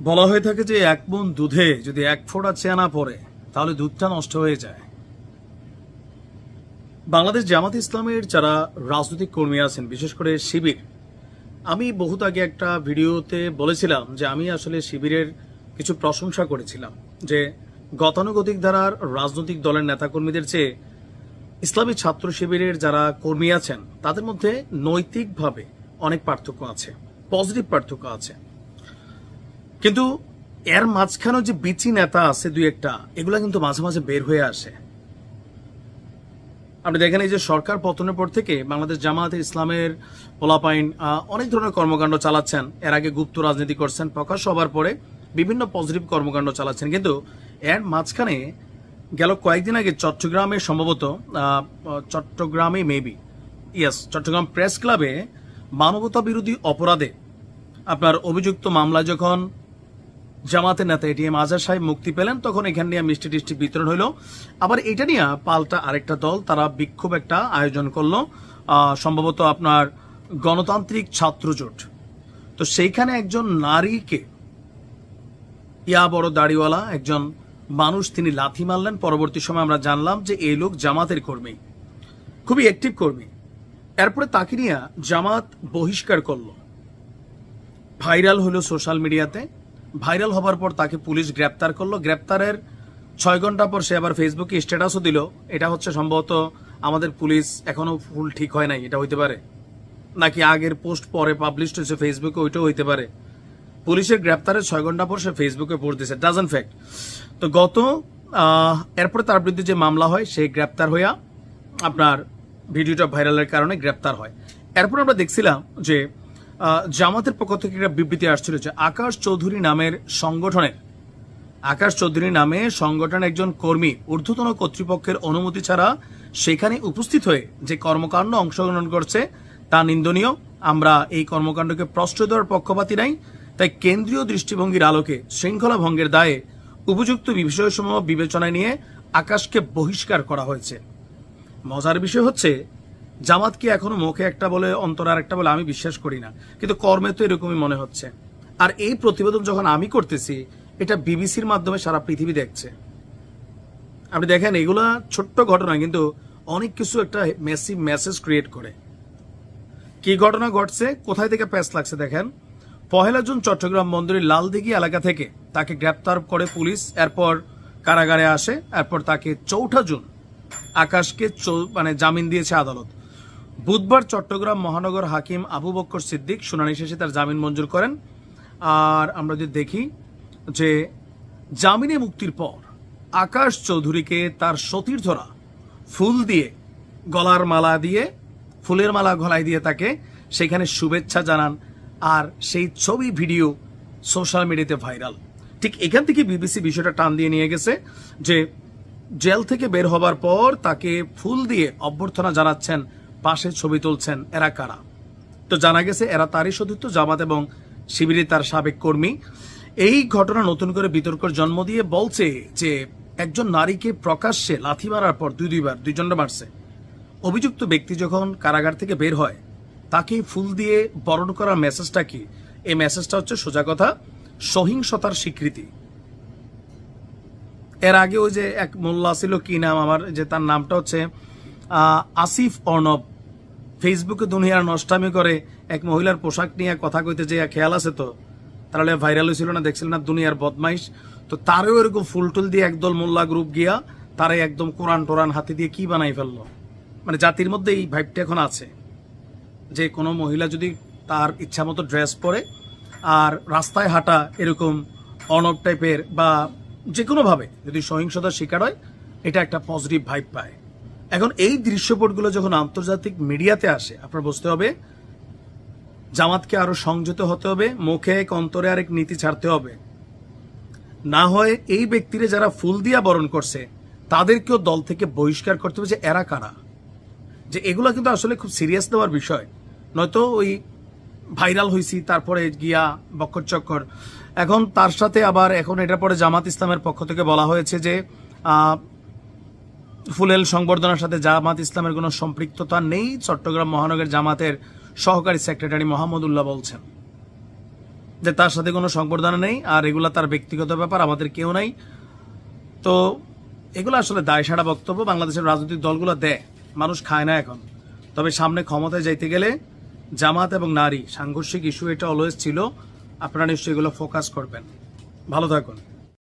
বলা হয়ে থাকে যে এক মন দুধে যদি এক ফোঁটা চেনা পড়ে, তাহলে দুধটা নষ্ট হয়ে যায়। বাংলাদেশ জামাত ইসলামের যারা রাজনৈতিক কর্মী আছেন, বিশেষ করে শিবির, আমি বহুত আগে একটা ভিডিওতে বলেছিলাম যে আমি আসলে শিবিরের কিছু প্রশংসা করেছিলাম যে গতানুগতিক ধারার রাজনৈতিক দলের নেতাকর্মীদের চেয়ে ইসলামী ছাত্র শিবিরের যারা কর্মী আছেন, তাদের মধ্যে নৈতিকভাবে অনেক পার্থক্য আছে, পজিটিভ পার্থক্য আছে। কিন্তু এর মাঝখানেও যে বিচি নেতা আছে দুই একটা, এগুলা কিন্তু মাঝে মাঝে বের হয়ে আসে। আপনি দেখেন এই যে সরকার পতনের পর থেকে বাংলাদেশ জামায়াতে ইসলামের পোলাপাইন অনেক ধরনের কর্মকাণ্ড চালাচ্ছেন। এর আগে গুপ্ত রাজনীতি করছেন, প্রকাশ হবার পরে বিভিন্ন পজিটিভ কর্মকাণ্ড চালাচ্ছেন। কিন্তু এর মাঝখানে গেল কয়েকদিন আগে চট্টগ্রামে সম্ভবত চট্টগ্রামে মেবি ইয়েস চট্টগ্রাম প্রেস ক্লাবে মানবতা বিরোধী অপরাধে আপনার অভিযুক্ত মামলা যখন জামাতের নেতা এটিএম আজাদ সাহেব মুক্তি পেলেন, তখন এখান নিয়ে মিষ্টি টিষ্টি বিতরণ হলো আবার এটা নিয়ে পাল্টা আরেকটা দল, তারা বিক্ষোভ একটা আয়োজন করল সম্ভবত আপনার গণতান্ত্রিক ছাত্র জোট তো সেইখানে একজন নারীকে, ইয়া বড় দাড়িওয়ালা, একজন মানুষ তিনি লাথি মারলেন। পরবর্তী সময় আমরা জানলাম যে এই লোক জামাতের কর্মী, খুবই অ্যাক্টিভ কর্মী। এরপরে তাকে নিয়ে জামাত বহিষ্কার করল। ভাইরাল হলো সোশ্যাল মিডিয়াতে। ভাইরাল হবার পর তাকে পুলিশ গ্রেপ্তার করল। গ্রেপ্তারের ছয় ঘণ্টা পর সে আবার ফেসবুকে স্ট্যাটাসও দিল। এটা হচ্ছে সম্ভবত আমাদের পুলিশ এখনও ফুল ঠিক হয় নাই, এটা হইতে পারে। নাকি আগের পোস্ট পরে পাবলিশ হয়েছে ফেসবুকে ওইটাও হইতে পারে। পুলিশের গ্রেপ্তারের ছয় ঘণ্টা পর সে ফেসবুকে পোস্ট দিয়েছে ডাজন ফ্যাক্ট তো গত এরপরে তার বিরুদ্ধে যে মামলা হয় সে গ্রেপ্তার হইয়া আপনার ভিডিওটা ভাইরালের কারণে গ্রেপ্তার হয়। এরপর আমরা দেখছিলাম যে জামাতের পক্ষ থেকে একটা বিবৃতি আসছিল যে আকাশ চৌধুরী নামের সংগঠনের, আকাশ চৌধুরী নামে সংগঠনের একজন কর্মী ঊর্ধ্বতন কর্তৃপক্ষের অনুমতি ছাড়া সেখানে উপস্থিত হয়ে যে কর্মকাণ্ড অংশগ্রহণ করছে তা নিন্দনীয়। আমরা এই কর্মকাণ্ডকে প্রশ্রয় দেওয়ার পক্ষপাতি নাই, তাই কেন্দ্রীয় দৃষ্টিভঙ্গির আলোকে শৃঙ্খলা ভঙ্গের দায়ে উপযুক্ত বিষয়সমূহ বিবেচনায় নিয়ে আকাশকে বহিষ্কার করা হয়েছে। মজার বিষয় হচ্ছে জামাতকে এখনও মুখে একটা বলে, অন্তর আর একটা বলে আমি বিশ্বাস করি না। কিন্তু কর্মে তো এরকমই মনে হচ্ছে। আর এই প্রতিবেদন যখন আমি করতেছি, এটা বিবিসির মাধ্যমে সারা পৃথিবী দেখছে। আপনি দেখেন, এগুলা ছোট্ট ঘটনা, কিন্তু অনেক কিছু একটা মেসিভ মেসেজ ক্রিয়েট করে। কি ঘটনা ঘটছে? কোথায় থেকে প্যাস লাগছে দেখেন? পহেলা জুন চট্টগ্রাম বন্দরের লালদিঘি এলাকা থেকে তাকে গ্রেপ্তার করে পুলিশ, এরপর কারাগারে আসে, এরপর তাকে চৌঠা জুন আকাশকে মানে জামিন দিয়েছে আদালত। বুধবার চট্টগ্রাম মহানগর হাকিম আবু বক্কর সিদ্দিক শুনানি শেষে তার জামিন মঞ্জুর করেন। আর আমরা যদি দেখি যে জামিনে মুক্তির পর আকাশ চৌধুরীকে তার সতীর্থরা ফুল দিয়ে, গলার মালা দিয়ে, ফুলের মালা গলায় দিয়ে তাকে সেখানে শুভেচ্ছা জানান আর সেই ছবি, ভিডিও সোশ্যাল মিডিয়াতে ভাইরাল। ঠিক এখান থেকে বিবিসি বিষয়টা টান দিয়ে নিয়ে গেছে যে জেল থেকে বের হবার পর তাকে ফুল দিয়ে অভ্যর্থনা জানাচ্ছেন পাশে ছবি তুলছেন এরা কারা? তো জানা গেছে এরা তারই সতীর্থ জামাত এবং শিবিরে তার সাবেক কর্মী। এই ঘটনা নতুন করে বিতর্কের জন্ম দিয়ে বলছে যে একজন নারীকে প্রকাশ্যে লাথি মারার পর দুই দুইবার দুইজনটা মারছে। অভিযুক্ত ব্যক্তি যখন কারাগার থেকে বের হয়, তাকে ফুল দিয়ে বরণ করার মেসেজটা কি? এই মেসেজটা হচ্ছে সোজা কথা, সহিংসতার স্বীকৃতি। এর আগে ওই যে এক মোল্লা ছিল কি নাম? আমার যে তার নামটা হচ্ছে আসিফ অর্ণব। ফেসবুকে দুনিয়ার নষ্টামি করে এক মহিলার পোশাক নিয়ে কথা কইতে যে খেয়াল আছে তো? তাহলে ভাইরাল হয়েছিল না, দেখছিল না দুনিয়ার বদমাইশ? তো তারও এরকম ফুল টুল দিয়ে একদল মোল্লা গ্রুপ গিয়া তারাই একদম কোরআন টোরান হাতে দিয়ে কি বানাই ফেলল? মানে জাতির মধ্যে এই ভাইবটা এখন আছে। যে কোনো মহিলা যদি তার ইচ্ছা মতো ড্রেস পরে আর রাস্তায় হাঁটা এরকম অনব টাইপের বা যে কোনোভাবে যদি সহিংসতার শিকার হয়, এটা একটা পজিটিভ ভাইব পায়। এখন এই দৃশ্যপটগুলো যখন আন্তর্জাতিক মিডিয়াতে আসে, আপনার বুঝতে হবে, জামাতকে আরও সংযত হতে হবে, মুখে এক অন্তরে আরেক নীতি ছাড়তে হবে। না হয় এই ব্যক্তিরা যারা ফুল দিয়া বরণ করছে, তাদেরকেও দল থেকে বহিষ্কার করতে হবে যে এরা কারা। যে এগুলো কিন্তু আসলে খুব সিরিয়াস নেওয়ার বিষয়। নয়তো ওই ভাইরাল হয়েছি তারপরে গিয়া বক্কর চক্কর। এখন তার সাথে আবার এখন এটার পরে জামাত ইসলামের পক্ষ থেকে বলা হয়েছে যে ফুলেল সংবর্ধনার সাথে জামাত ইসলামের কোনো সম্পৃক্ততা নেই। চট্টগ্রাম মহানগর জামাতের সহকারী সেক্রেটারি মোহাম্মদুল্লাহ বলছেন যে তার সাথে কোনো সংবর্ধনা নেই আর এগুলা তার ব্যক্তিগত ব্যাপার, আমাদের কেউ নাই। তো এগুলো আসলে দায় সারা বক্তব্য বাংলাদেশের রাজনৈতিক দলগুলো দেয়, মানুষ খায় না এখন। তবে সামনে ক্ষমতায় যাইতে গেলে জামাত এবং নারী, সাংঘর্ষিক ইস্যু এটা অলওয়েজ ছিল। আপনারা নিশ্চয়ই এগুলো ফোকাস করবেন। ভালো থাকুন।